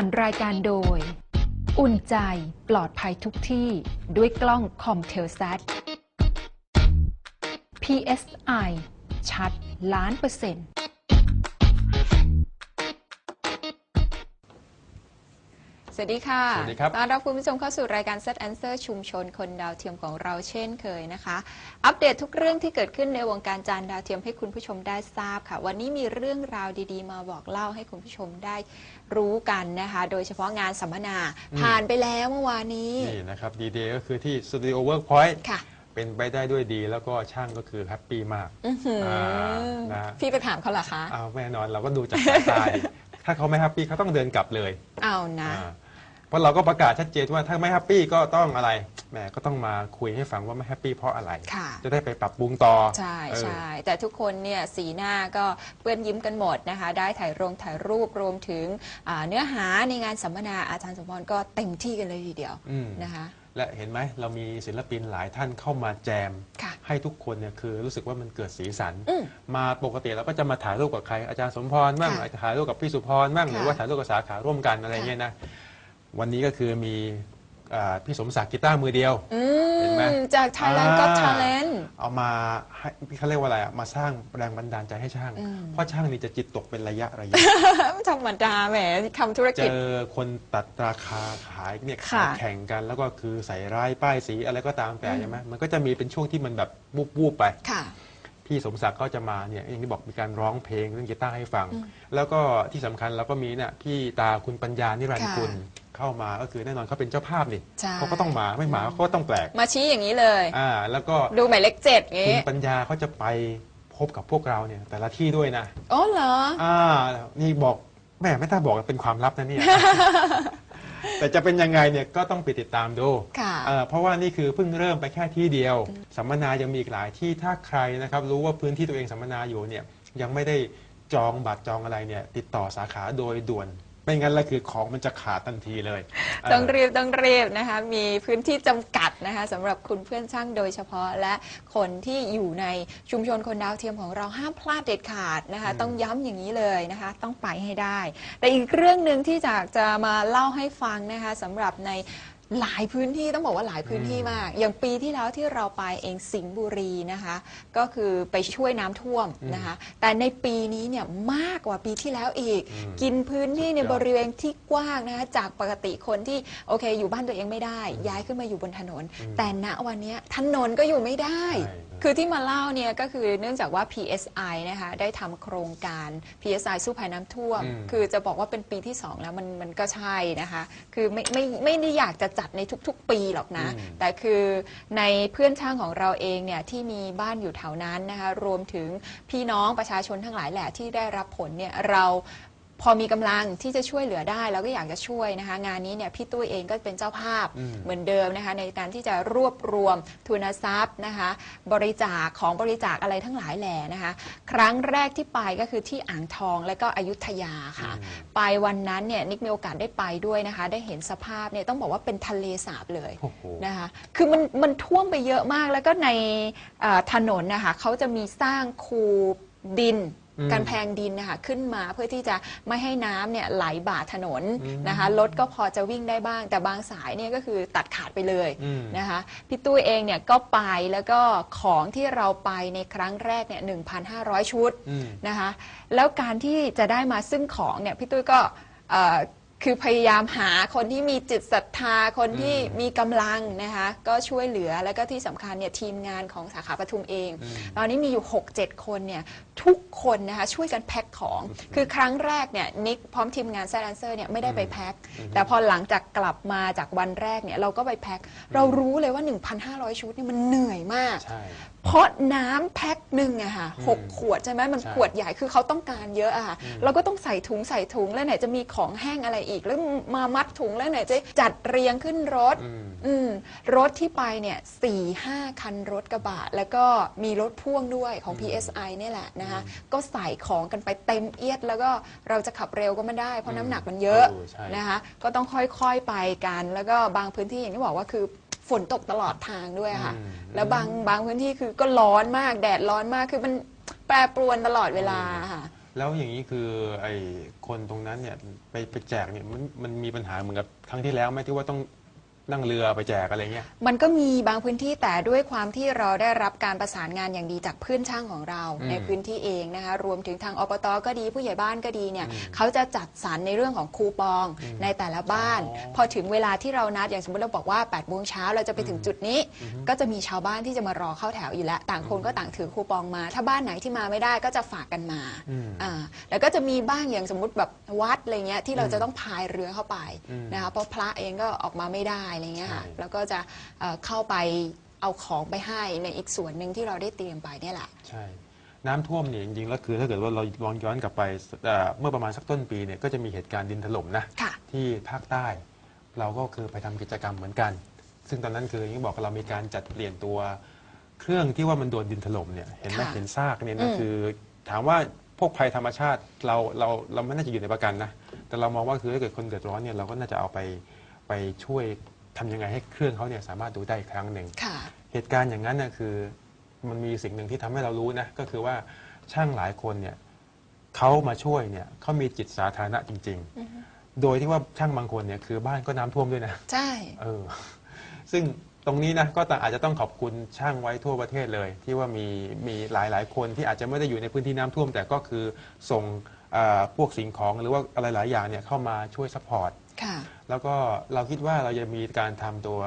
สรรค์รายการโดย อุ่นใจปลอดภัยทุกที่ด้วยกล้องคอมเทลซัต PSI ชัดล้านเปอร์เซ็นต์ สวัสดีค่ะสวัสดีครับต้อนรับคุณผู้ชมเข้าสู่รายการ Set Answer ชุมชนคนดาวเทียมของเราเช่นเคยนะคะ อัปเดตทุกเรื่องที่เกิดขึ้นในวงการจานดาวเทียมให้คุณผู้ชมได้ทราบค่ะ วันนี้มีเรื่องราวดีๆ มาบอกเล่าให้คุณผู้ชมได้รู้กันนะคะ โดยเฉพาะงานสัมมนาผ่านไปแล้วเมื่อวานนี้นี่นะครับดีเดย์ก็คือที่สตูดิโอเวิร์กพอยต์ค่ะเป็นไปได้ด้วยดีแล้วก็ช่างก็คือแฮปปี้มากอื้อหืออานะพี่ไปถามเขาเหรอคะอ้าวแน่นอนเราก็ดูจากสายตาดิ ถ้าเขาไม่แฮปปี้เขาต้องเดินกลับเลยเอานะ อ่าเพราะเราก็ประกาศชัดเจนว่าถ้าไม่แฮปปี้ก็ต้องอะไรแหมก็ต้องมาคุยให้ฟังว่าไม่แฮปปี้เพราะอะไร ค่ะ จะได้ไปปรับปรุงต่อใช่เออ ใช่แต่ทุกคนเนี่ยสีหน้าก็เปื้อนยิ้มกันหมดนะคะ ได้ถ่ายรงถ่ายรูปรวมถึงอ่าเนื้อหาในงานสัมมนาอาจารย์สมพรก็เต็มที่กันเลยทีเดียวอืม นะคะ และเห็นไหมเรามีศิลปินหลายท่านเข้ามาแจม ค่ะ ให้ทุกคนเนี่ยคือรู้สึกว่ามันเกิดสีสัน อืม มาปกติเราก็จะมาถ่ายรูปกับใครอาจารย์สมพรบ้างค่ะถ่ายรูปกับพี่สุพรบ้างหรือค่ะว่าถ่ายรูปกับสาขาร่วมกันอะไรค่ะเงี้ยนะวันนี้ก็คือมี อ่าพี่สมศักดิ์กีตาร์มือเดียว อืเห็นไหม มจาก Thailand ก็อ่า Talent เอามาให้เขาเรียกว่าอะไรอะมาสร้างแรงบันดาลใจให้ช่าง อืม เพราะช่างนี่จะจิตตกเป็นระยะระยะ ธรรมดาแหมทำธุรเจกิจ อคนตัดราคาขายเนี่ยค่ะขายแข่งกันแล้วก็คือใส่ร้ายป้ายสีอะไรก็ตามแต่ใช่ไหมมันก็จะมีเป็นช่วงที่มันแบบวูบๆไป ค่ะ พี่สมศักดิ์ก็จะมาเนี่ยอย่างที่บอกมีการร้องเพลงเรื่องกีตาร์ให้ฟัง แล้วก็ที่สำคัญเราก็มีเนี่ยพี่ตาคุณปัญญานิรันดร์กุล เข้ามาก็คือแน่นอนเขาเป็นเจ้าภาพนี่ใช่ เขาก็ต้องมาไม่มาเขาก็ต้องแปลกมาชี้อย่างนี้เลย อ่าแล้วก็ดูหมายเลขเจ็ดอย่างคุณนี้ปัญญาเขาจะไปพบกับพวกเราเนี่ยแต่ละที่ด้วยนะ อ๋อเหรอ อ่า นี่บอกแม่ไม่ถ้าบอกเป็นความลับนะเนี่ย แต่จะเป็นยังไงเนี่ยก็ต้องไปติดตามดูค่ะเอ่อเพราะว่านี่คือเพิ่งเริ่มไปแค่ที่เดียว สัมมนายังมีอีกหลายที่ถ้าใครนะครับรู้ว่าพื้นที่ตัวเองสัมมนาอยู่เนี่ยยังไม่ได้จองบัตรจองอะไรเนี่ยติดต่อสาขาโดยด่วน ไม่งั้นแล้วคือของมันจะขาดทันทีเลยเต้องรีบต้องรีบนะคะ มีพื้นที่จำกัดนะคะสำหรับคุณเพื่อนช่างโดยเฉพาะและคนที่อยู่ในชุมชนคนดาวเทียมของเราห้ามพลาดเด็ดขาดนะคะ ต้องย้ำอย่างนี้เลยนะคะ ต้องไปให้ได้ แต่อีกเรื่องหนึ่งที่จะจะมาเล่าให้ฟังนะคะสำหรับใน หลายพื้นที่ต้องบอกว่าหลายพื้นที่มาก อย่างปีที่แล้วที่เราไปเองสิงห์บุรีนะคะ ก็คือไปช่วยน้ำท่วมนะคะ แต่ในปีนี้เนี่ยมากกว่าปีที่แล้วอีกอืมกินพื้นที่ในสุดยอดบริเวณที่กว้างนะคะจากปกติคนที่โอเค อยู่บ้านตัวเองไม่ได้ ย้ายขึ้นมาอยู่บนถนน แต่ณวันเนี้ยถนนก็อยู่ไม่ได้ ใช่ คือที่มาเล่าเนี่ยก็คือเนื่องจากว่า PSI นะคะได้ทำโครงการ PSI สู้ภัยน้ำท่วม อืม คือจะบอกว่าเป็นปีที่ 2 แล้วมันมันก็ใช่นะคะ คือไม่ไม่ไม่ได้อยากจะจัดในทุกๆ ปีหรอกนะ อืม แต่คือในเพื่อนช่างของเราเองเนี่ยที่มีบ้านอยู่แถวนั้นนะคะรวมถึงพี่น้องประชาชนทั้งหลายแหละที่ได้รับผลเนี่ยเรา พอมีกำลังที่จะช่วยเหลือได้เราก็อยากจะช่วยนะคะ งานนี้เนี่ยพี่ตุ้ยเองก็เป็นเจ้าภาพอืมเหมือนเดิมนะคะในการที่จะรวบรวมทุนทรัพย์นะคะ บริจาคของบริจาคอะไรทั้งหลายแหล่นะคะ ครั้งแรกที่ไปก็คือที่อ่างทองและก็อยุธยาค่ะอืมไปวันนั้นเนี่ยนิกมีโอกาสได้ไปด้วยนะคะ ได้เห็นสภาพเนี่ยต้องบอกว่าเป็นทะเลสาบเลยโอ้โหนะคะคือมันมันท่วมไปเยอะมากแล้วก็ในเอ่อถนนนะคะเขาจะมีสร้างคูดินอืม การแพงดินนะคะขึ้นมาเพื่อที่จะไม่ให้น้ำเนี่ยไหลบ่าถนนอืมนะคะรถก็พอจะวิ่งได้บ้าง แต่บางสายเนี่ยก็คือตัดขาดไปเลยอืมนะคะพี่ตุ้ยเองเนี่ยก็ไปแล้วก็ของที่เราไปในครั้งแรกเนี่ย1,500 ชุดอืมนะคะแล้วการที่จะได้มาซึ่งของเนี่ยพี่ตุ้ยก็เอ่อ คือพยายามหาคนที่มีจิตศรัทธาคนที่อืมมีกำลังนะคะก็ช่วยเหลือแล้วก็ที่สำคัญเนี่ยทีมงานของสาขาปทุมเองอืมตอนนี้มีอยู่ 6-7 คนเนี่ยทุกคนนะคะช่วยกันแพ็คของ คือครั้งแรกเนี่ยนิกพร้อมทีมงานแซดแอนเซอร์เนี่ยไม่ได้ไปแพ็คแต่พอหลังจากกลับมาจากวันแรกเนี่ยเราก็ไปแพ็คเรารู้เลยว่า 1,500 ชุดนี่มันเหนื่อยมาก ใช่เพราะน้ำแพ็คหนึ่งอะค่ะหกอืมขวดใช่ไหมมันใช่ขวดใหญ่คือเขาต้องการเยอะอะค่ะเราก็ต้องใส่ถุงใส่ถุงแล้วไหนจะมีของแห้งอะไรอีก แล้วมามัดถุงแล้วไหนจะจัดเรียงขึ้นรถ อืม อืมรถที่ไปเนี่ยสี่ห้าคันรถกระบะ แล้วก็มีรถพ่วงด้วยของ PSI เนี่ยแหละนะคะก็ใส่ของกันไปเต็มเอียด แล้วก็เราจะขับเร็วก็ไม่ได้ เพราะน้ำหนักมันเยอะ เออใช่ นะคะก็ต้องค่อยๆไปกัน แล้วก็บางพื้นที่อย่างที่บอกว่าคือ ฝนตกตลอดทางด้วยค่ะอืมแล้วบางบางพื้นที่คือก็ร้อนมากแดดร้อนมากคือมันแปรปรวนตลอดเวลาค่ะ แล้วอย่างนี้คือไอ้คนตรงนั้นเนี่ยไปไปแจกเนี่ยมันมันมีปัญหาเหมือนกับครั้งที่แล้วไหมที่ว่าต้อง นั่งเรือไปแจกอะไรเงี้ย มันก็มีบางพื้นที่แต่ด้วยความที่เราได้รับการประสานงานอย่างดีจากเพื่อนช่างของเราอืมในพื้นที่เองนะคะ รวมถึงทางอบตก็ดีผู้ใหญ่บ้านก็ดีเนี่ยอืมเขาจะจัดสรรในเรื่องของคูปองอืมในแต่ละบ้าน อ๋อพอถึงเวลาที่เรานัดอย่างสมมติเราบอกว่า8ปดโมงเช้าเราจะไปถึงจุดนี้อือฮึก็จะมีชาวบ้านที่จะมารอเข้าแถวอยู่แล้ว ต่างคนก็ต่างถือคูปองมา ถ้าบ้านไหนที่มาไม่ได้ก็จะฝากกันมาอืมอ่าแล้วก็จะมีบ้างอย่างสมมติแบบวัดอะไรเงี้ยที่เราจะต้องพายเรือเข้าไปอืม นะคะเพราะพระเองก็ออกมาไม่ได้อะไรเงี้ยค่ะใช่แล้วก็จะเอ่อเข้าไปเอาของไปให้ในอีกส่วนหนึ่งที่เราได้เตรียมไปเนี่ยแหละ ใช่ น้ำท่วมเนี่ยจริงๆแล้วคือถ้าเกิดว่าเราลองย้อนกลับไปเอ่อเมื่อประมาณสักต้นปีเนี่ยก็จะมีเหตุการณ์ดินถล่มนะ ค่ะ ที่ภาคใต้ เราก็คือไปทำกิจกรรมเหมือนกัน ซึ่งตอนนั้นคืออย่างที่บอกเรามีการจัดเปลี่ยนตัวเครื่องที่ว่ามันโดนดินถล่มเนี่ยเห็นไหมค่ะเห็นซากเนี่ยนะอืม คือ ถามว่าพวกภัยธรรมชาติเราเราเราไม่น่าจะอยู่ในประกันนะ แต่เรามองว่าคือถ้าเกิดคนเดือดร้อนเนี่ยเราก็น่าจะเอาไปไปช่วย ทำยังไงให้เครื่องเขาเนี่ยสามารถดูได้อีกครั้งหนึ่ง ค่ะ เหตุการณ์อย่างนั้นน่ะคือมันมีสิ่งหนึ่งที่ทำให้เรารู้นะก็คือว่าช่างหลายคนเนี่ยเขามาช่วยเนี่ยเขามีจิตสาธารณะจริงๆโดยที่ว่าช่างบางคนเนี่ยคือบ้านก็น้ำท่วมด้วยนะใช่ เออซึ่งตรงนี้นะก็ต้องอาจจะต้องขอบคุณช่างไว้ทั่วประเทศเลย ที่ว่ามีมีหลายหลายๆคนที่อาจจะไม่ได้อยู่ในพื้นที่น้ำท่วม แต่ก็คือส่งเอ่อพวกสิ่งของหรือว่าอะไรหลายอย่างเนี่ยเข้ามาช่วยซัพพอร์ต ค่ะ แล้วก็เราคิดว่าเราจะมีการทำตัว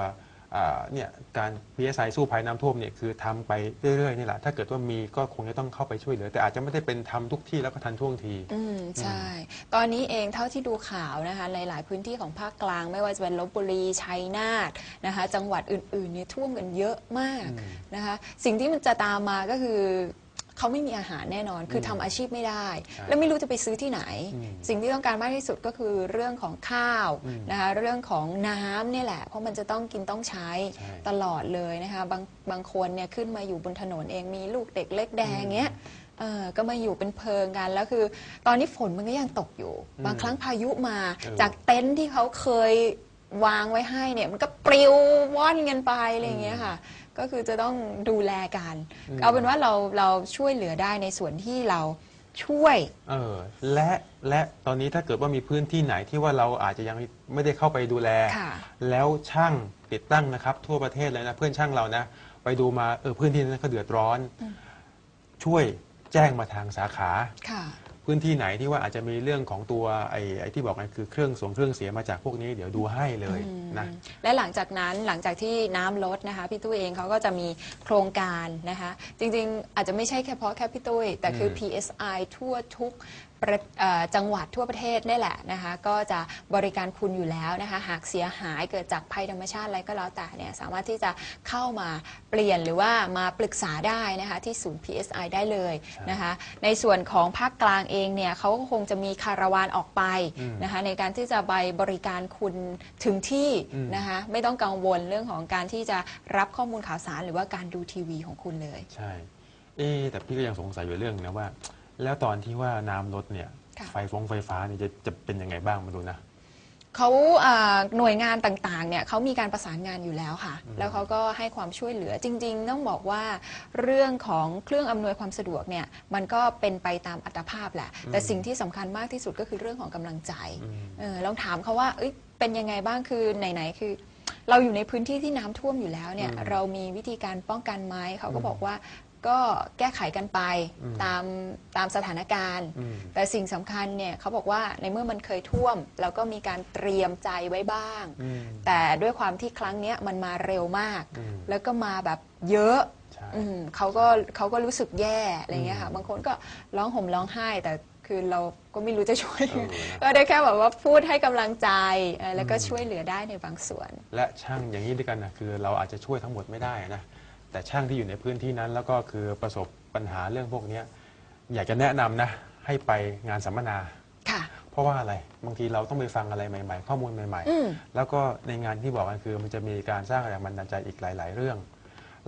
อ่าเนี่ยการ PSI สู้ภัยน้ำท่วมเนี่ยคือทำไปเรื่อยๆนี่แหละถ้าเกิดว่ามีก็คงจะต้องเข้าไปช่วยเหลือ แต่อาจจะไม่ได้เป็นทำทุกที่แล้วก็ทันท่วงที อืมใช่ ตอนนี้เองเท่าที่ดูข่าวนะคะในหลายพื้นที่ของภาคกลาง ไม่ว่าจะเป็นลบบุรีชัยนาทนะคะ จังหวัดอื่นๆเนี่ยท่วมกันเยอะมากอืมนะคะ สิ่งที่มันจะตามมาก็คือ เขาไม่มีอาหารแน่นอน คืออมทำอาชีพไม่ได้ใช่แล้วไม่รู้จะไปซื้อที่ไหนอืมสิ่งที่ต้องการมากที่สุดก็คือเรื่องของข้าวอืมนะคะเรื่องของน้ำเนี่ยแหละ เพราะมันจะต้องกินต้องใช้ใช่ตลอดเลยนะคะบางบางคนเนี่ยขึ้นมาอยู่บนถนนเองมีลูกเด็กเล็กแดงเงี้ยเออก็มาอยู่เป็นเพลิงกันแล้วคือ ตอนนี้ฝนมันก็ยังตกอยู่อืมบางครั้งพายุมาเออจากเต็นท์ที่เขาเคยวางไว้ให้เนี่ยมันก็ปลิวว่อนกันไปอะไรอย่างเงี้ยค่ะ ก็คือจะต้องดูแลกันอืมเอาเป็นว่าเราเราช่วยเหลือได้ในส่วนที่เราช่วย เออและและตอนนี้ถ้าเกิดว่ามีพื้นที่ไหนที่ว่าเราอาจจะยังไม่ได้เข้าไปดูแล ค่ะแล้วช่างติดตั้งนะครับ ทั่วประเทศเลยนะเพื่อนช่างเรานะ ไปดูมาเออพื้นที่นั้นเขาเดือดร้อน ช่วยแจ้งมาทางสาขา ค่ะ พื้นที่ไหนที่ว่าอาจจะมีเรื่องของตัวไอ้ไอ้ที่บอกกันคือเครื่องสวงเครื่องเสียมาจากพวกนี้เดี๋ยวดูให้เลยนะและหลังจากนั้นหลังจากที่น้ำลดนะคะพี่ตุ้ยเองเขาก็จะมีโครงการนะคะ จริงๆ อาจจะไม่ใช่แค่เพราะแค่พี่ตุ้ยแต่คืออม PSI ทั่วทุก ประเอ่อจังหวัดทั่วประเทศนี่แหละนะคะก็จะบริการคุณอยู่แล้วนะคะหากเสียหายเกิดจากภัยธรรมชาติอะไรก็แล้วแต่เนี่ยสามารถที่จะเข้ามาเปลี่ยนหรือว่ามาปรึกษาได้นะคะที่ศูนย์ PSI ได้เลยนะคะในส่วนของภาคกลางเองเนี่ยเขาก็คงจะมีคาราวานออกไปอืมนะคะในการที่จะไปบริการคุณถึงที่อืม นะคะไม่ต้องกังวลเรื่องของการที่จะรับข้อมูลข่าวสารหรือว่าการดูทีวีของคุณเลย ใช่ เอ๊ะแต่พี่ก็ยังสงสัยอยู่เรื่องนะว่า แล้วตอนที่ว่าน้ำลดเนี่ย ค่ะ ไฟฟงไฟฟ้าเนี่ยจะจะเป็นยังไงบ้างมาดูนะ เขาอ่าหน่วยงานต่างๆเนี่ยเขามีการประสานงานอยู่แล้วค่ะ แล้วเขาก็ให้ความช่วยเหลือจริง ๆ ต้องบอกว่าเรื่องของเครื่องอำนวยความสะดวกเนี่ยมันก็เป็นไปตามอัตภาพแหละ แต่สิ่งที่สำคัญมากที่สุดก็คือเรื่องของกำลังใจอืม เออลองถามเขาว่าเอ้ยเป็นยังไงบ้างคือไหนๆคือ เราอยู่ในพื้นที่ที่น้ำท่วมอยู่แล้วเนี่ยอืมเรามีวิธีการป้องกันไหมเขาก็อืมบอกว่า ก็แก้ไขกันไปอืมตามตามสถานการณ์ อืม แต่สิ่งสำคัญเนี่ยเขาบอกว่าในเมื่อมันเคยท่วมเราก็มีการเตรียมใจไว้บ้าง อืม แต่ด้วยความที่ครั้งเนี้ยมันมาเร็วมาก อืม แล้วก็มาแบบเยอะ ใช่ อืมเขาก็เขาก็รู้สึกแย่อะไรเงี้ยค่ะอืมบางคนก็ร้องห่มร้องไห้ แต่คือเราก็ไม่รู้จะช่วยเออนะ ก็ได้แค่แบบว่าพูดให้กำลังใจเออแล้วก็อืมช่วยเหลือได้ในบางส่วน และช่างอย่างนี้ด้วยกันนะคือเราอาจจะช่วยทั้งหมดไม่ได้นะ แต่ช่างที่อยู่ในพื้นที่นั้น แล้วก็คือประสบปัญหาเรื่องพวกเนี้ยอยากจะแนะนำนะ ให้ไปงานสัมมนา ค่ะ เพราะว่าอะไรบางทีเราต้องไปฟังอะไรใหม่ ๆ ข้อมูลใหม่ อืม ๆ แล้วก็ในงานที่บอกกันคือมันจะมีการสร้างแรงบันดาลใจอีกหลาย ๆ เรื่อง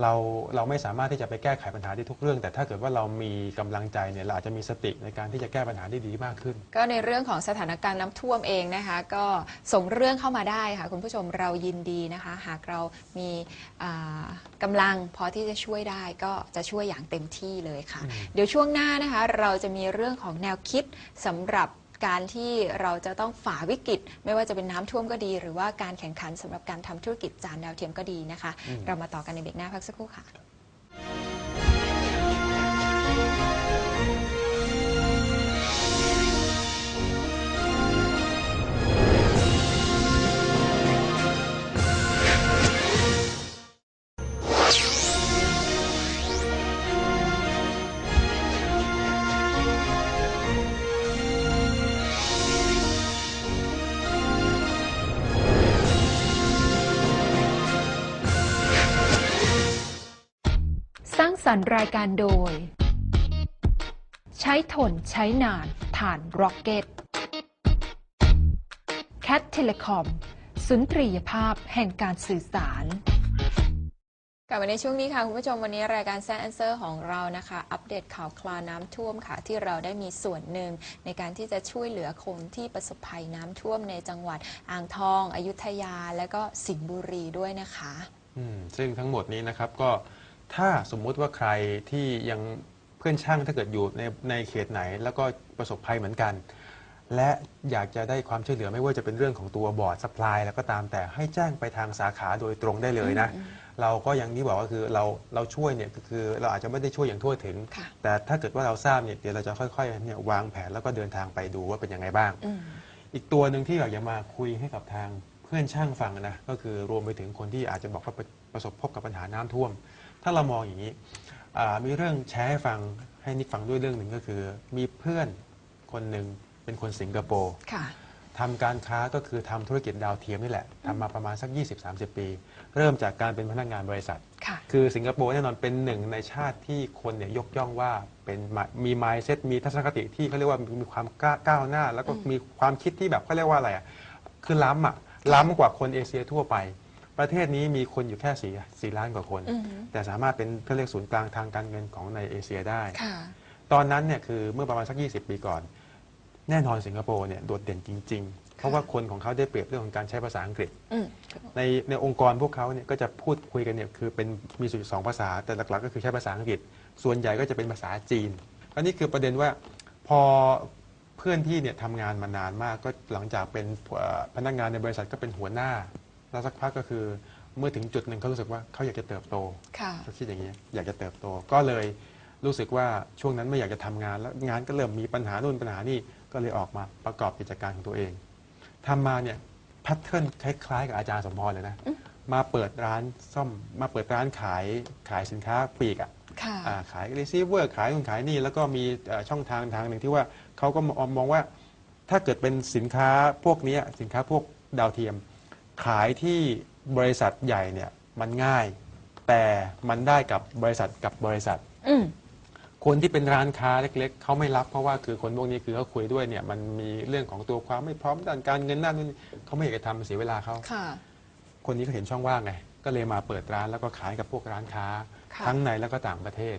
เราเราไม่สามารถที่จะไปแก้ไขปัญหาได้ทุกเรื่อง แต่ถ้าเกิดว่าเรามีกำลังใจเนี่ยเราอาจจะมีสติในการที่จะแก้ปัญหาได้ดีมากขึ้น ก็ในเรื่องของสถานการณ์น้ำท่วมเองนะคะ ก็ส่งเรื่องเข้ามาได้ค่ะคุณผู้ชมเรายินดีนะคะ หากเรามีอ่ากำลังพอที่จะช่วยได้ก็จะช่วยอย่างเต็มที่เลยค่ะ เดี๋ยวช่วงหน้านะคะ เราจะมีเรื่องของแนวคิดสำหรับ การที่เราจะต้องฝ่าวิกฤต ไม่ว่าจะเป็นน้ำท่วมก็ดี หรือว่าการแข่งขันสำหรับการทำธุรกิจจานดาวเทียมก็ดีนะคะอืมเรามาต่อกันในเบรกหน้าพักสักครู่ค่ะางสรรค์รายการโดย ใช้ทนใช้นานผ่านร็อกเก็ต แคทเทเลคอมสุนทรียภาพแห่งการสื่อสาร กลับมาในช่วงนี้ค่ะ คุณผู้ชมวันนี้รายการแซนเซอร์ของเรานะคะ อัปเดตข่าวคลาวน้ำท่วมค่ะ ที่เราได้มีส่วนหนึ่งในการที่จะช่วยเหลือคนที่ประสบภัยน้ำท่วมในจังหวัดอ่างทอง อยุธยา และก็สิงห์บุรีด้วยนะคะ อืมซึ่งทั้งหมดนี้นะครับก็ ถ้าสมมุติว่าใครที่ยังเพื่อนช่างถ้าเกิดอยู่ในในเขตไหน แล้วก็ประสบภัยเหมือนกัน และอยากจะได้ความช่วยเหลือไม่ว่าจะเป็นเรื่องของตัวบอร์ดสป라이แล้วก็ตามแต่ให้แจ้งไปทางสาขาโดยตรงได้เลยนะ เราก็อย่างที่บอกก็คือเราเราช่วยเนี่ยก็คือเราอาจจะไม่ได้ช่วยอย่างทั่วถึง ค่ะ แต่ถ้าเกิดว่าเราทราบเนี่ยเดี๋ยวเราจะค่อยๆเนี่ยวางแผนแล้วก็เดินทางไปดูว่าเป็นยังไงบ้าง อืม อีกตัวหนึ่งที่อยากจะมาคุยให้กับทางเพื่อนช่างฟังนะก็คือรวมไปถึงคนที่อาจจะบอกว่าประประสบพบกับปัญหาน้ำท่วม ถ้าเรามองอย่างนี้อ่ามีเรื่องแชร์ให้ฟังให้นิกฟังด้วยเรื่องหนึ่งก็คือ มีเพื่อนคนหนึ่งเป็นคนสิงคโปร์ค่ะ ทำการค้าก็คือทำธุรกิจดาวเทียมนี่แหละทำมาประมาณสัก 20-30 ปี เริ่มจากการเป็นพนักงานบริษัท ค่ะ คือสิงคโปร์แน่นอนเป็นหนึ่งในชาติที่คนเนี่ยยกย่องว่าเป็นมามี mindset มีทัศนคติที่เขาเรียกว่ามีความกล้าก้าวหน้า แล้วก็มีความคิดที่แบบเขาเรียกว่าอะไรอะคือล้ำอะล้ำกว่าคนเอเชียทั่วไป ประเทศนี้มีคนอยู่แค่สี่สี่ล้านกว่าคนอือหือแต่สามารถเป็นเขาเรียกศูนย์กลางทางการเงินของในเอเชียได้ค่ะตอนนั้นเนี่ยคือเมื่อประมาณสัก 20 ปีก่อน แน่นอนสิงคโปร์เนี่ยโดดเด่นจริง ๆ เพราะว่าคนของเขาได้เปรียบเรื่องของการใช้ภาษาอังกฤษอืมในในองค์กรพวกเขาเนี่ยก็จะพูดคุยกันเนี่ยคือเป็นมีส่วนสองภาษาแต่หลักๆ ก็คือใช้ภาษาอังกฤษ ส่วนใหญ่ก็จะเป็นภาษาจีนอันนี้คือประเด็นว่าพอเพื่อนพี่เนี่ยทำงานมานานมากก็หลังจากเป็นเอ่อพนักงานในบริษัทก็เป็นหัวหน้า แล้วสักพักก็คือเมื่อถึงจุดหนึ่งเขารู้สึกว่าเขาอยากจะเติบโตค่ะ เขาคิดอย่างนี้อยากจะเติบโตก็เลยรู้สึกว่าช่วงนั้นไม่อยากจะทำงาน แล้วงานก็เริ่มมีปัญหานู่นปัญหานี่ก็เลยออกมาประกอบกิจการของตัวเองทำมาเนี่ยแพทเทิร์นคล้ายๆกับอาจารย์สมพรเลยนะมาเปิดร้านซ่อมมาเปิดร้านขายขายสินค้าปลีกอะค่ะ อ่าขายรีซีเวอร์ขายนู่นขายนี่แล้วก็มีเอ่อช่องทางทางหนึ่งที่ว่าเขาก็มองมองว่าถ้าเกิดเป็นสินค้าพวกเนี้ยสินค้าพวกดาวเทียม ขายที่บริษัทใหญ่เนี่ยมันง่าย แต่มันได้กับบริษัทกับบริษัท อืม คนที่เป็นร้านค้าเล็ก ๆเขาไม่รับเพราะว่าคือคนพวกนี้คือเขาคุยด้วยเนี่ยมันมีเรื่องของตัวความไม่พร้อมด้านการเงินนั่นนู่นนี่เขาไม่อยากจะทำมันเสียเวลาเขา ค่ะ คนนี้ก็เห็นช่องว่างไง ก็เลยมาเปิดร้านแล้วก็ขายกับพวกร้านค้า ค่ะ ทั้งในแล้วก็ต่างประเทศ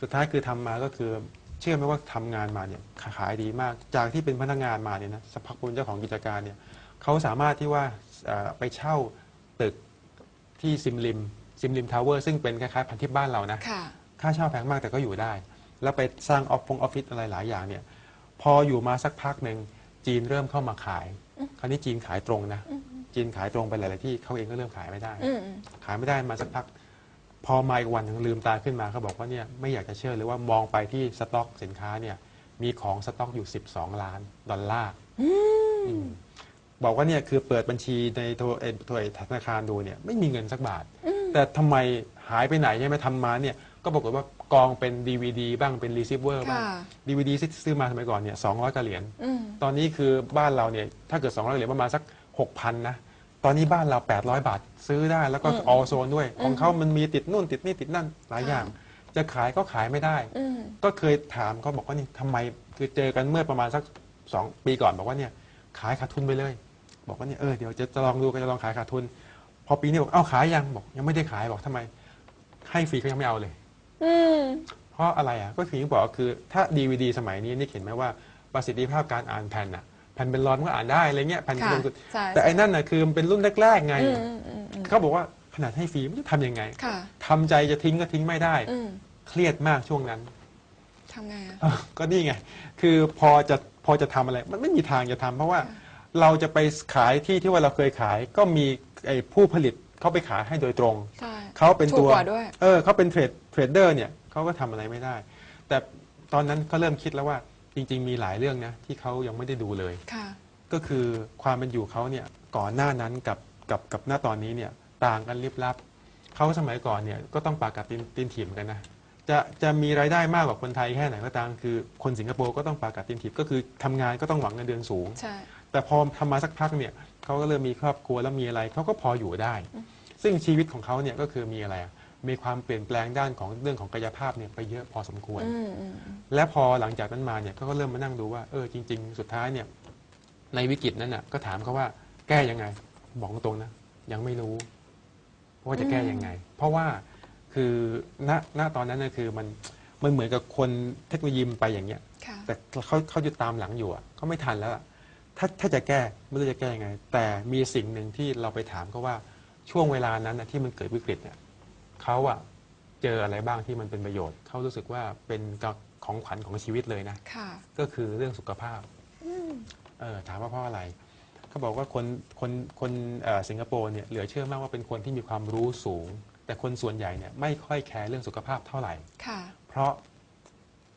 สุดท้ายคือทำมาก็คือ เชื่อไหมว่าทำงานมาเนี่ยขายดีมาก จากที่เป็นพนักงานมาเนี่ยนะสักพักเป็นเจ้าของกิจการเนี่ยเขาสามารถที่ว่าเอ่อ ไปเช่าตึกที่ซิมริมซิมริมทาวเวอร์ซึ่งเป็นคล้ายๆพันทิปบ้านเรานะ ค่ะ ค่าเช่าแพงมากแต่ก็อยู่ได้ แล้วไปสร้างออฟฟงออฟฟิศอะไรหลายอย่างเนี่ย พออยู่มาสักพักหนึ่งจีนเริ่มเข้ามาขาย คราวนี้จีนขายตรงนะ จีนขายตรงไปหลาย ๆ ที่เขาเองก็เริ่มขายไม่ได้ อืมขายไม่ได้มาสักพัก พอมาอีกวันหนึ่งลืมตาขึ้นมาเขาบอกว่าเนี่ยไม่อยากจะเชื่อเลยว่ามองไปที่สต็อกสินค้าเนี่ยมีของสต็อกอยู่ 12 ล้านดอลลาร์อืม บอกว่าเนี่ยคือเปิดบัญชีในโทรเอ่อโทรธนาคารดูเนี่ยไม่มีเงินสักบาท แต่ทำไมหายไปไหนใช่ไหมทำมาเนี่ยก็ปรากฏว่ากองเป็น DVD บ้างเป็นรี c ิ i เวอร์บ้าง ค่ะ DVD ที่ซื้อมาสมัยก่อนเนี่ย200กว่าเหรียญ อืม ตอนนี้คือบ้านเราเนี่ยถ้าเกิด 200เหรียญประมาณสัก 6,000 นะ ตอนนี้บ้านเรา 800 บาทซื้อได้แล้วก็อืมออโซนด้วย ของเขามันมีติดนู่นติดนี่ติดนั่นหลายอย่าง จะขายก็ขายไม่ได้ อืม ก็เคยถามเขาบอกว่านี่ทำไมคือเจอกันเมื่อประมาณสัก 2 ปีก่อนบอกว่าเนี่ยขายขาดทุนไปเลย บอกว่าเนี่ยเออเดี๋ยวจะลองดูกันจะลองขายขาดทุน พอปีนี้บอกเอ้าขายยังบอกยังไม่ได้ขายบอกทำไม ให้ฟรีเขายังไม่เอาเลย อืมเพราะอะไรอะก็คืออย่างที่บอกคือถ้าดีวดีสมัยนี้นี่เห็นไหมว่าประสิทธิภาพการอ่านแผ่นอะแผ่นเป็นร้อนก็อ่านได้อะไรเงี้ยแผ่นค่ะเป็นใช่แต่ไอ้นั่นน่ะคือมันเป็นรุ่นแรกๆไงอืมอืมอืมอืมเขาบอกว่าขนาดให้ฟรีไม่รู้จะทำยังไงค่ะทำใจจะทิ้งก็ทิ้งไม่ได้อืมเครียดมากช่วงนั้นทำไงอะเอ้าก็นี่ไง คือพอจะพอจะทำอะไร มันไม่มีทางจะทำเพราะว่า เราจะไปขายที่ที่ว่าเราเคยขาย ก็มีไอ้ผู้ผลิตเขาไปขายให้โดยตรง ใช่ เขาเป็นถูกตัวกว่าด้วย เออเขาเป็นเทรดเทรดเดอร์เนี่ยเขาก็ทำอะไรไม่ได้ แต่ตอนนั้นก็เริ่มคิดแล้วว่าจริง ๆ มีหลายเรื่องนะที่เขายังไม่ได้ดูเลย ค่ะ ก็คือความเป็นอยู่เขาเนี่ยก่อนหน้านั้นกับกับกับหน้าตอนนี้เนี่ยต่างกันลิบลับเขาสมัยก่อนเนี่ยก็ต้องปากกับตีนตีนถีบเหมือนกันนะจะจะมีรายได้มากกว่าคนไทยแค่ไหนก็ตามคือคนสิงคโปร์ก็ต้องปากกับตีนถีบก็คือทำงานก็ต้องหวังเงินเดือนสูง ใช่ แต่พอทำมาสักพักเนี่ยเขาก็เริ่มมีครอบครัวแล้วมีอะไรเขาก็พออยู่ได้ ซึ่งชีวิตของเขาเนี่ยก็คือมีอะไรอะมีความเปลี่ยนแปลงด้านของเรื่องของกายภาพเนี่ยไปเยอะพอสมควรอืมอืมอืมและพอหลังจากนั้นมาเนี่ยเขาก็เริ่มมานั่งดูว่าเออจริง ๆ สุดท้ายเนี่ยในวิกฤตนั้นน่ะก็ถามเขาว่าแก้ยังไงบอกตรงๆนะยังไม่รู้ว่าจะแก้ยังไง เพราะว่าคือณณตอนนั้นน่ะคือมันมันเหมือนกับคนเทคโนโลยีมันไปอย่างเงี้ยค่ะแต่เขาเขาจะตามหลังอยู่อะเขาไม่ทันแล้วอะ ถ้าถ้าจะแก้ไม่รู้จะแก้ยังไง แต่มีสิ่งหนึ่งที่เราไปถามเขาว่าช่วงเวลานั้นนะที่มันเกิดวิกฤตเนี่ยเขาอะเจออะไรบ้างที่มันเป็นประโยชน์เขารู้สึกว่าเป็นของขวัญของชีวิตเลยนะค่ะ ก็คือเรื่องสุขภาพเออถามว่าเพราะอะไรเขาบอกว่าคนคนคนเอ่อสิงคโปร์เนี่ยเหลือเชื่อมากว่าเป็นคนที่มีความรู้สูง แต่คนส่วนใหญ่เนี่ยไม่ค่อยแคร์เรื่องสุขภาพเท่าไหร่ ค่ะ เพราะ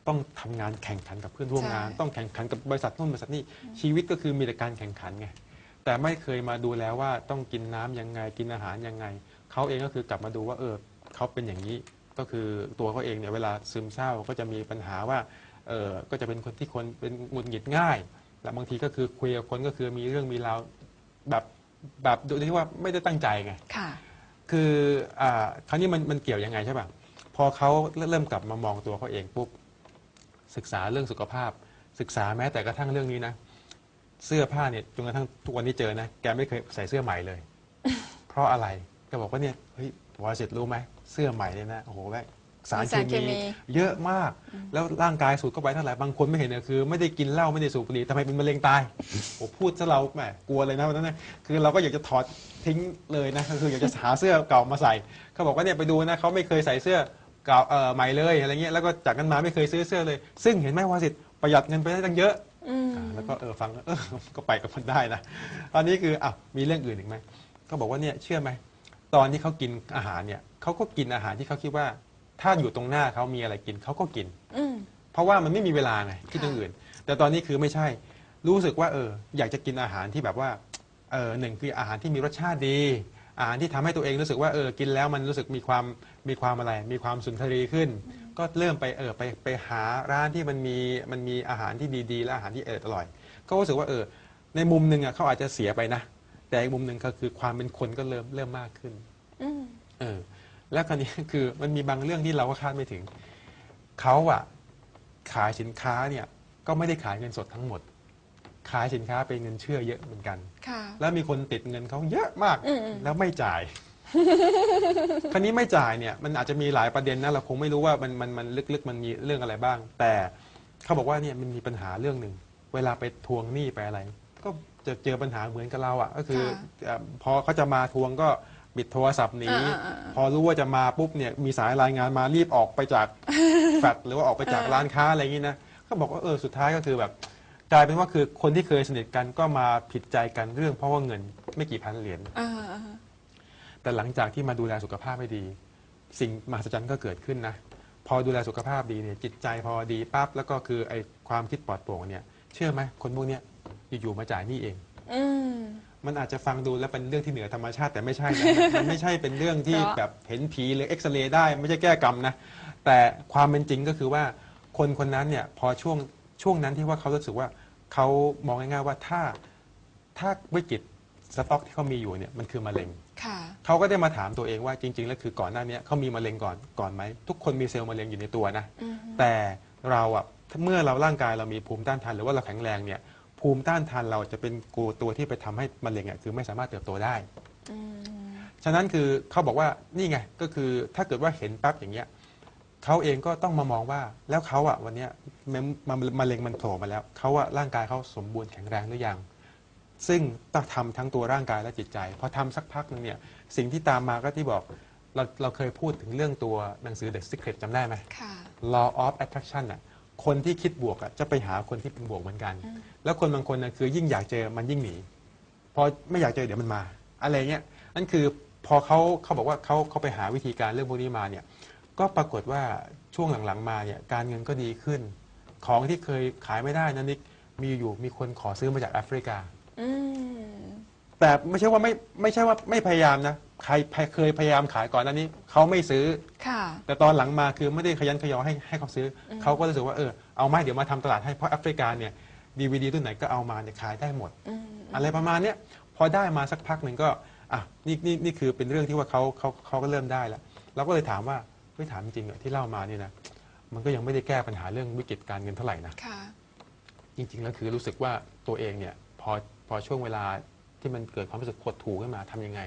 ต้องทำงานแข่งขันกับเพื่อนร่วมงานใช่ต้องแข่งขันกับบริษัทนู่นบริษัทนี่ชีวิตก็คือมีแต่การแข่งขันไงแต่ไม่เคยมาดูแล้วว่าต้องกินน้ำยังไงกินอาหารยังไงเขาเองก็คือกลับมาดูว่าเออเขาเป็นอย่างนี้ก็คือตัวเขาเองเนี่ยเวลาซึมเศร้าก็จะมีปัญหาว่าเออก็จะเป็นคนที่คนเป็นหงุดหงิดง่าย และบางทีก็คือคุยกับคนก็คือมีเรื่องมีราวแบบแบบโดยที่ว่าไม่ได้ตั้งใจไงค่ะคืออ่าคราวนี้มันมันเกี่ยวยังไงใช่ป่ะพอเขาเริ่มกลับมามองตัวเขาเองปุ๊บ ศึกษาเรื่องสุขภาพ ศึกษาแม้แต่กระทั่งเรื่องนี้นะ เสื้อผ้าเนี่ยจนกระทั่งทุกวันนี้เจอนะแกไม่เคยใส่เสื้อใหม่เลย เพราะอะไรแกบอกว่าเนี่ยเฮ้ยวาสิตรู้ไหมเสื้อใหม่เนี่ยนะโอ้โหแม่งสารมีเคสารเคมีมีเยอะมาก แล้วร่างกายสูดเข้าไปเท่าไหร่บางคนไม่เห็นเนี่ยคือ ไม่ได้กินเหล้าไม่ได้สูบบุหรี่ทำไมเป็นมะเร็งตายโอ้พูดซะเราแหมกลัวเลยนะวันนั้นนะคือเราก็อยากจะถอดทิ้งเลยนะก็คืออยากจะหาเสื้อเก่ามาใส่เขาบอกว่าเนี่ยไปดูนะเขาไม่เคยใส่เสื้อ เก่าเอ่อใหม่เลยอะไรเงี้ยแล้วก็จากนั้นมาไม่เคยซื้อเสื้อเลย ซึ่งเห็นไหมวาสิตประหยัดเงินไปได้ตั้งเยอะอืมอ่าแล้วก็เออฟังเออก็ไปกับมันได้นะตอนนี้คืออะมีเรื่องอื่นอีกไหมเขาบอกว่าเนี่ยเชื่อไหมตอนที่เขากินอาหารเนี่ยเขาก็กินอาหารที่เขาคิดว่า ถ้าอยู่ตรงหน้าเขามีอะไรกินเขาก็กิน อืม เพราะว่ามันไม่มีเวลาไงคิดค่ะอย่างอื่น แต่ตอนนี้คือไม่ใช่ รู้สึกว่าเอออยากจะกินอาหารที่แบบว่าเออหนึ่งคืออาหารที่มีรสชาติดี อาหารที่ทำให้ตัวเองรู้สึกว่าเออกินแล้วมันรู้สึกมีความมีความอะไร มีความสุนทรีขึ้น ก็เริ่มไปเออไปไปหาร้านที่มันมีมันมีอาหารที่ดีๆ และอาหารที่เอออร่อย ก็รู้สึกว่าเออในมุมหนึ่งอะเขาอาจจะเสียไปนะ แต่อีกมุมหนึ่งก็คือความเป็นคนก็เริ่มเริ่มมากขึ้นอืมเออแล้วคราวนี้คือมันมีบางเรื่องที่เราก็คาดไม่ถึงเขาอะขายสินค้าเนี่ยก็ไม่ได้ขายเงินสดทั้งหมด ขายสินค้าเป็นเงินเชื่อเยอะเหมือนกัน ค่ะ แล้วมีคนติดเงินเขาเยอะมากอืมอืม แล้วไม่จ่าย คราวนี้ไม่จ่ายเนี่ยมันอาจจะมีหลายประเด็นนะเราคงไม่รู้ว่ามันมันมันลึกๆมันมีเรื่องอะไรบ้าง แต่เขาบอกว่าเนี่ยมันมีปัญหาเรื่องหนึ่งเวลาไปทวงหนี้ไปอะไร ก็จะเจอปัญหาเหมือนกับเราอะ่ะก็คือค่ะเอ่อพอเขาจะมาทวงก็บิดโทรศัพท์หนีอ่าอ่าอ่า พอรู้ว่าจะมาปุ๊บเนี่ยมีสายรายงานมารีบออกไปจาก แฟลตหรือว่าออกไปจากเออร้านค้าอะไรอย่างนี้นะเขาบอกว่าเออสุดท้ายก็คือแบบ กลายเป็นว่าคือคนที่เคยสนิทกันก็มาผิดใจกันเรื่อง เพราะว่าเงินไม่กี่พันเหรียญอ่าอ่าแต่หลังจากที่มาดูแลสุขภาพให้ดี สิ่งมหัศจรรย์ก็เกิดขึ้นนะ พอดูแลสุขภาพดีเนี่ยจิตใจพอดีปั๊บแล้วก็คือไอ้ความคิดปลอดโปร่งเนี่ยเชื่อไหมคนพวกเนี้ยอยู่ๆมาจ่ายหนี่เอง อืม มันอาจจะฟังดูแล้วเป็นเรื่องที่เหนือธรรมชาติแต่ไม่ใช่นะมันไม่ใช่เป็นเรื่องที่เพราะแบบเห็นผีหรือเอ็กซเรย์ได้ไม่ใช่แก้กรรมนะ แต่ความเป็นจริงก็คือว่าคนคนนั้นเนี่ยพอช่วง ช่วงนั้นที่ว่าเขารู้สึกว่าเขามองง่ายๆว่าถ้าถ้าวิกฤตสต็อกที่เขามีอยู่เนี่ยมันคือมะเร็งค่ะเขาก็ได้มาถามตัวเองว่าจริง ๆ แล้วคือก่อนหน้านี้เขามีมะเร็งก่อนก่อนไหมทุกคนมีเซลล์มะเร็งอยู่ในตัวนะอืมแต่เราอะเมื่อเราร่างกายเรามีภูมิต้านทานหรือว่าเราแข็งแรงเนี่ยภูมิต้านทานเราจะเป็นกูตัวที่ไปทำให้มะเร็งอะคือไม่สามารถเติบโตได้อืมฉะนั้นคือเขาบอกว่านี่ไงก็คือถ้าเกิดว่าเห็นปั๊บอย่างเงี้ย เขาเองก็ต้องมามองว่าแล้วเขาอะวันเนี้ยมะมะมะเร็งมันโผล่มาแล้วเขาอะร่างกายเขาสมบูรณ์แข็งแรงหรือยังซึ่งต้องทำทั้งตัวร่างกายและจิตใจพอทำสักพักหนึงเนี่ยสิ่งที่ตามมาก็ที่บอกเราเราเคยพูดถึงเรื่องตัวหนังสือ The Secret จำได้ไหม ค่ะ law of attraction น่ะคนที่คิดบวกอะจะไปหาคนที่เป็นบวกเหมือนกัน อืม แล้วคนบางคนน่ะคือยิ่งอยากเจอมันยิ่งหนีพอไม่อยากเจอเดี๋ยวมันมา อะไรเงี้ยนั่นคือพอเขาเขาบอกว่าเขาเขาไปหาวิธีการเรื่องพวกนี้มาเนี่ย ก็ปรากฏว่าช่วงหลังๆมาเนี่ยการเงินก็ดีขึ้น ของที่เคยขายไม่ได้นะนิกมีอยู่มีคนขอซื้อมาจากแอฟริกา อืม แต่ไม่ใช่ว่าไม่ไม่ใช่ว่าไม่พยายามนะใครเคยพยายามขายก่อนหน้านี้เขาไม่ซื้อ ค่ะ แต่ตอนหลังมาคือไม่ได้ขยันขยอให้ให้เขาซื้ออมเขาก็รู้สึกว่าเออเอาไหมเดี๋ยวมาทำตลาดให้เพราะแอฟริกาเนี่ยดีวดีรุ่นไหนก็เอามาเนี่ยขายได้หมด อืม อะไรประมาณเนี้ยพอได้มาสักพักหนึ่งก็อะนี่นี่นี่คือเป็นเรื่องที่ว่าเขาเขาเขาก็เริ่มได้แล้วเราก็เลยถามว่า เฮ้ยถามจริงๆเหรอที่เล่ามานี่นะมันก็ยังไม่ได้แก้ปัญหาเรื่องวิกฤตการเงินเท่าไหร่นะค่ะ จริงๆแล้วคือรู้สึกว่าตัวเองเนี่ยพอพอช่วงเวลาที่มันเกิดความรู้สึกหดถูขึ้นมาทำยังไง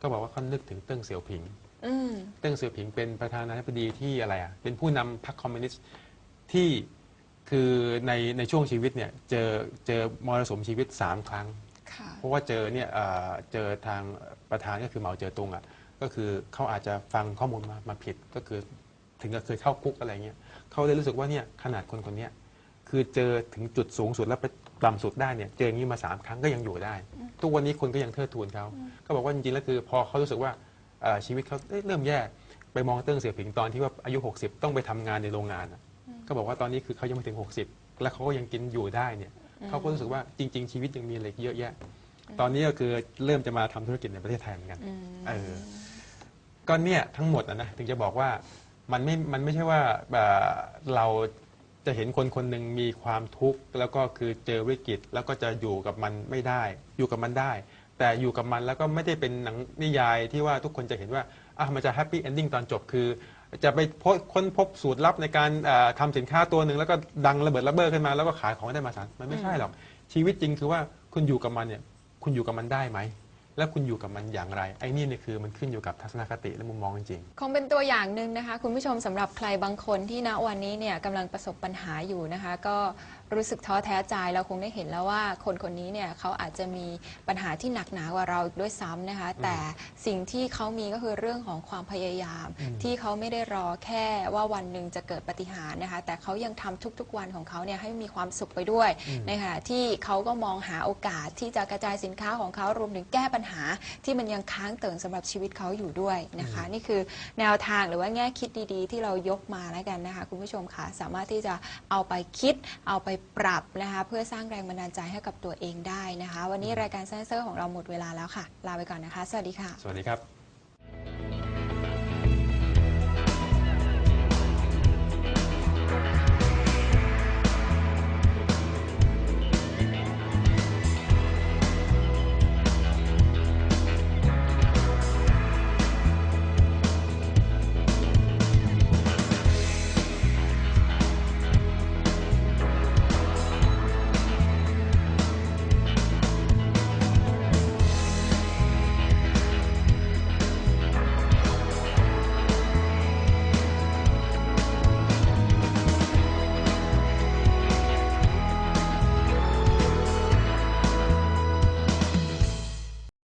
ก็บอกว่าเขานึกถึงเติ้งเสี่ยวผิง อืม เติ้งเสี่ยวผิงเป็นประธานาธิบดีที่อะไรอะ เป็นผู้นำพรรคคอมมิวนิสต์ที่คือในในช่วงชีวิตเนี่ยเจอเจอมรสุมชีวิต 3 ครั้ง ค่ะ เพราะว่าเจอเนี่ยเอ่อเจอทางประธานก็คือเหมาเจ๋อตุงอะ ก็คือเขาอาจจะฟังข้อมูลมามาผิดก็คือถึงกับเคยเข้าคุกอะไรเงี้ยเขาเลยรู้สึกว่าเนี่ยขนาดคนคนเนี้ยคือเจอถึงจุดสูงสุดแล้วไปต่ำสุดได้เนี่ยเจออย่างนี้มาสามครั้งก็ยังอยู่ได้ ทุกวันนี้คนก็ยังเทิดทูนเขาก็บอกว่าจริงๆแล้วคือพอเขารู้สึกว่าเอ่อชีวิตเขาเอ้ยเริ่มแย่ไปมองเติ้งเสี่ยวผิงตอนที่ว่าอายุ 60 ต้องไปทำงานในโรงงานอะก็บอกว่าตอนนี้คือเขายังไม่ถึง 60 แล้วเขาก็ยังกินอยู่ได้เนี่ยเขาก็รู้สึกว่าจริง ๆ ชีวิตยังมีอะไรอีกเยอะแยะ ตอนนี้ก็คือเริ่มจะมาทำธุรกิจในประเทศไทยเหมือนกันอืมเออ ก็เนี่ยทั้งหมดนะนะถึงจะบอกว่ามันไม่ มันไม่ใช่ว่าเอ่อเราจะเห็นคนคนหนึ่งมีความทุกข์ แล้วก็คือเจอวิกฤตแล้วก็จะอยู่กับมันไม่ได้ อยู่กับมันได้ แต่อยู่กับมันแล้วก็ไม่ได้เป็นหนังนิยายที่ว่าทุกคนจะเห็นว่าอะมันจะแฮปปี้เอนดิ้งตอนจบคือ จะไปพบค้นพบสูตรลับในการเอ่อทำสินค้าตัวหนึ่งแล้วก็ดังระเบิดระเบ้อขึ้นมา แล้วก็ขายของได้มาศาลมันไม่ใช่หรอกชีวิตจริงคือว่าคุณอยู่กับมันเนี่ยคุณอยู่กับมันได้ไหม และคุณอยู่กับมันอย่างไร ไอ้นี่เนี่ยคือมันขึ้นอยู่กับทัศนคติและมุมมองจริงคงเป็นตัวอย่างหนึ่งนะคะ คุณผู้ชมสำหรับใครบางคนที่ณวันนี้เนี่ยกำลังประสบปัญหาอยู่นะคะ ก็รู้สึกท้อแท้ใจเราคงได้เห็นแล้วว่าคนคนนี้เนี่ยเขาอาจจะมีปัญหาที่หนักหนากว่าเราด้วยซ้ำนะคะ แต่สิ่งที่เขามีก็คือเรื่องของความพยายามอืมที่เขาไม่ได้รอแค่ว่าวันหนึ่งจะเกิดปาฏิหารย์นะคะ แต่เขายังทำทุกๆวันของเขาเนี่ยให้มีความสุขไปด้วยอืมในขณะที่เขาก็มองหาโอกาสที่จะกระจายสินค้าของเขารวมถึงแก้ปัญหา ที่มันยังค้างเติ่งสำหรับชีวิตเขาอยู่ด้วยนะคะ นี่คือแนวทางหรือว่าแง่คิดดีๆ ที่เรายกมาแล้วกันนะคะคุณผู้ชมค่ะสามารถที่จะเอาไปคิดเอาไปปรับนะคะเพื่อสร้างแรงบันดาลใจให้กับตัวเองได้นะคะ วันนี้รายการเซนเซอร์ของเราหมดเวลาแล้วค่ะ ลาไปก่อนนะคะ สวัสดีค่ะๆสวัสดีครับ